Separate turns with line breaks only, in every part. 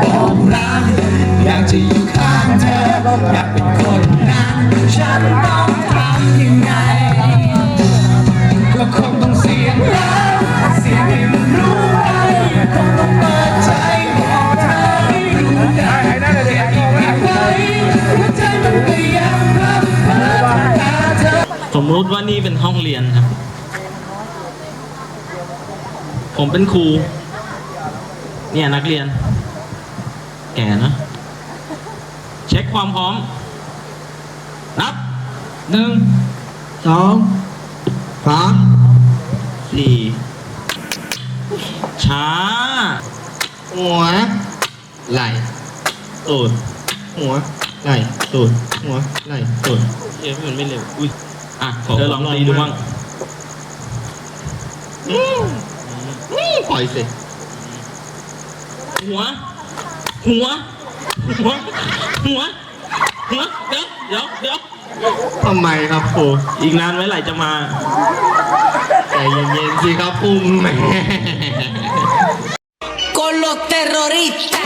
บอกรักอ
ยากจะอยู่ข้างเธอ อยากเป็นคนนั้นฉันต้องทำยังไง ก็คงต้องเสียงรักเสียงให้มันรู้ไว้คงต้องเปิดใจบอกเธอให้รู้ได้แต่อีกนิดไหนหัวใจมันก็ยังเพ้อเพ้อหาเธอ
สมมติว่านี่เป็นห้องเรียนครับ ผมเป็นครู เนี่ยนักเรียน แก่นะ เช็คความพร้อม นับหนึ่งสองสามสี่ช้า หัว ไหล่ตูดหัว ไหล่ตูดหัว ไหล่ตูดเอ๊ะมันไม่เร็ว อุ้ย อะเธอลองตีดูบ้างอืมปล่อยสิ หัว หัว หัว หัว หัว เดี๋ยวเดี๋ยวเดี๋ยวทำไมครับครูอีกนานไหมไหลจะมาใจเย็นๆสิครับครูแหม
con los terroristas.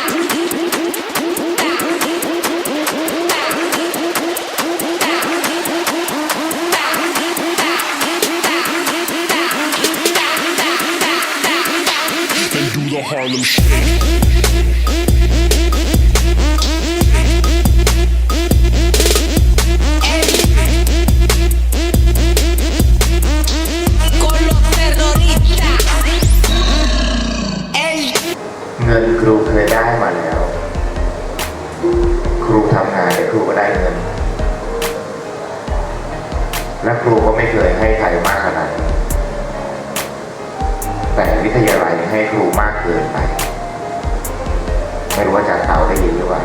They do the Harlem Shake.
เงินครูเคยได้มาแล้ว ครูทำงานเดี๋ยวครูก็ได้เงิน และครูก็ไม่เคยให้ใครมากขนาดแต่วิทยาลัยให้ครูมากเกินไป ไม่รู้ว่าอาจารย์เตาได้ยินหรือเปล่า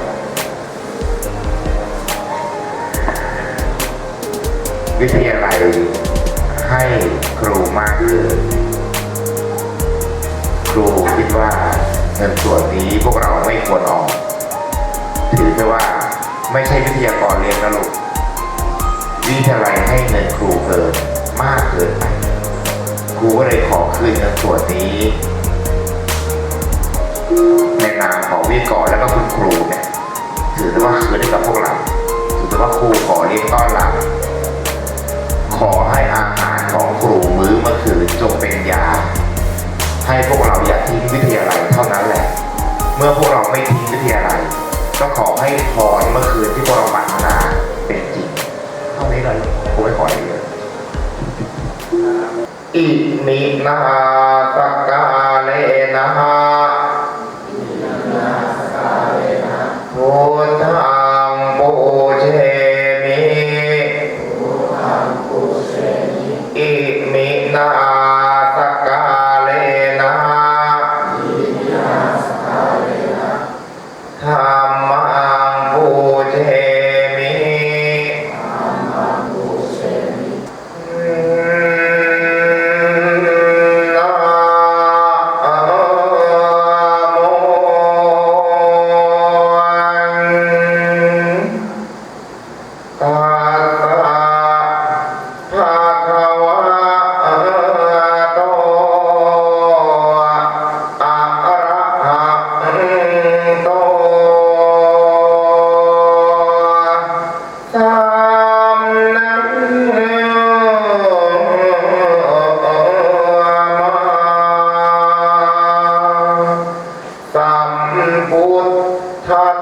วิทยาลัยให้ครูมากเกินครูคิดว่า งินส่วนนี้พวกเราไม่ควรออก ถือแค่ว่าไม่ใช่วิทยากรเรียนนะลูกวิทยาลัยให้เงินครูเกินมากเกินไปครูก็เลยขอคืนเงินส่วนนี้ในนามของวิทยากรและก็คุณครูเนี่ยถือได้ว่าคืนให้กับพวกเราถือได้ว่าครูขอเลี้ยงต้อนรับขอให้อาหารของครูมื้อเมื่อคืนจงเป็นยา ให้พวกเราอย่าทิ้งวิท มื่อพวกเราไม่ทิ้งวิทยาลัยก็ขอให้พรเมื่อคืนที่พวกเราปรารถนาเป็นจริงเท่านี้เลยครูไม่ขออะไรเยอินินาตกาเลนะ taught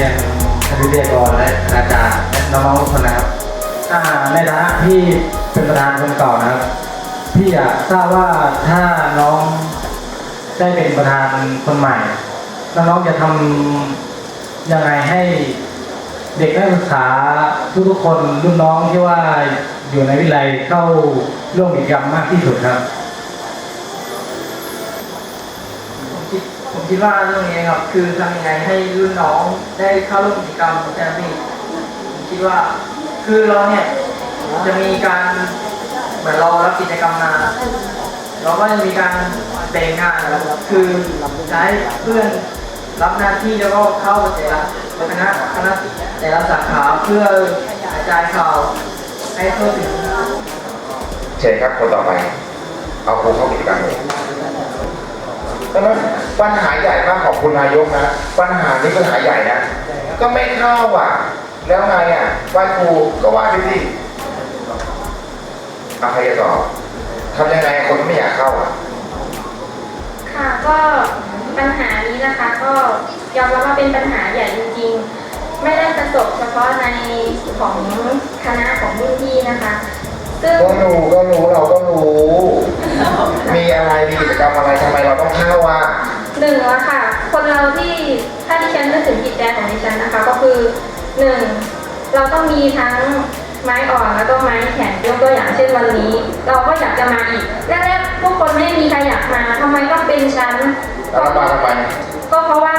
รี
ยนคณิตวิทยากรและคณาจารย์และน้องๆทุกคนนะครับอ่าในฐานะที่เป็นประธานคนเก่านะครับ พี่อยากทราบว่าถ้าน้องได้เป็นประธานคนใหม่น้องจะทำยังไงให้เด็กนักศึกษาทุกๆคนรุ่นน้องที่ว่าอยู่ในวิทยาลัยเข้าร่วมกิจกรรมมากที่สุดครับ
ผมคิดว่าเรื่องนี้ครับ คือทำยังไงให้รุ่นน้องได้เข้าร่วมกิจกรรมแซมมี่ผมคิดว่า คือเราเนี่ยจะมีการเหมือนเรารับกิจกรรมมาเราก็จะมีการแบ่งงานนะครับคือใช้เพื่อนรับหน้าที่แล้วก็เข้าแต่ละคณะคณะแต่ละสาขาเพื่อกระจายข่าวให้ทั่วถึง
เชิญครับคนต่อไป เอาครูเข้ากิจกรรมเลย ดังนั้นปัญหาใหญ่มากของคุณนายกนะ ปัญหานี้ปัญหาใหญ่นะ ก็ไม่เข้าอะ แล้วไงอะไหว้ครูก็ไหว้ไปสิเอาใครจะตอบทำยังไงคนไม่อยากเข้าอะ
ค่ะก็ปัญหานี้นะคะ ก็ยอมรับว่าเป็นปัญหาใหญ่จริง ๆ ไม่ได้ประสบเฉพาะในของคณะของรุ่นพี่นะคะ ซึ่ง
ก็รู้ก็รู้เราก็รู้ มีอะไรมีกิจกรรมอะไรทำไมเราต้องเข้าอะ
หนึ่งละค่ะ คนเราที่ถ้าดิฉันนึกถึงจิตใจของดิฉันนะคะ ก็คือหนึ่งเราต้องมีทั้งไม้อ่อนแล้วก็ไม้แข็งยกตัวอย่างเช่นวันนี้ เราก็อยากจะมาอีกแรกๆทุกคนไม่มีใครอยากมาทำไมต้องเป็นฉัน
แล้วเรามาทำไม
ก็เพราะว่า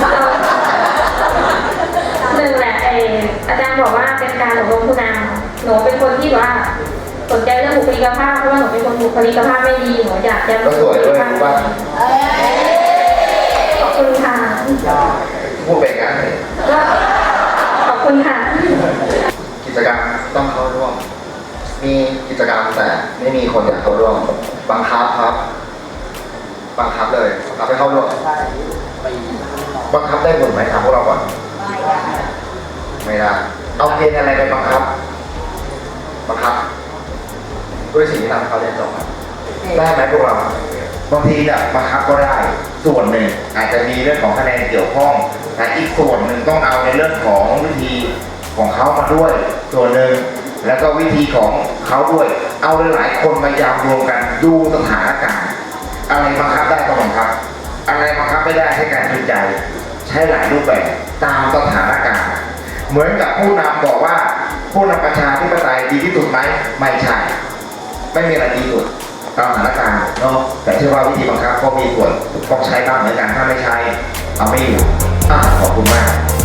เราหนึ่งแหละไออาจารย์บอกว่าเป็นการอบรมผู้นำหนูเป็นคนที่แบบว่า สนใจเรื่องบุคลิกภาพเพราะว่าหนูเป็นคนบุคลิกภาพไม่ดีหนูอยากจะ
ก็สวยด้วยรู้ป่ะ
ขอบคุณค่ะ
พูดไปงั้นเลย
ก็ขอบคุณค่ะ
กิจกรรมต้องเข้าร่วม มีกิจกรรมแต่ไม่มีคนอยากเข้าร่วม บังคับครับ บังคับเลยบังคับให้เข้าร่วมบังคับได้ผลไหมถามพวกเราก่อนไม่ได้เอาเกณฑ์อะไรไปบังคับบังคับ ด้วยสิ่งที่ทำให้เขาเรียนจบครับได้ไหมพวกเราบางทีเนี่ยบังคับก็ได้ส่วนหนึ่งอาจจะมีเรื่องของคะแนนเกี่ยวข้องแต่อีกส่วนหนึ่งต้องเอาในเรื่องของวิธีของเขามาด้วยส่วนหนึ่งแล้วก็วิธีของเขาด้วย เอาหลายๆคนมายำรวมกันดูสถานการณ์อะไรบังคับได้ก็บังคับ อะไรบังคับไม่ได้ให้การจูงใจ ใช้หลายรูปแบบตามสถานการณ์ เหมือนกับผู้นำบอกว่าผู้นำประชาธิปไตยดีที่สุดไหมไม่ใช่ ไม่มีอะไรดีสุดตามสถานการณ์เนาะแต่เชื่อว่าวิธีบังคับก็มีส่วนต้องใช้บ้างเหมือนกันถ้าไม่ใช้เอาไม่อยู่อขอบคุณมาก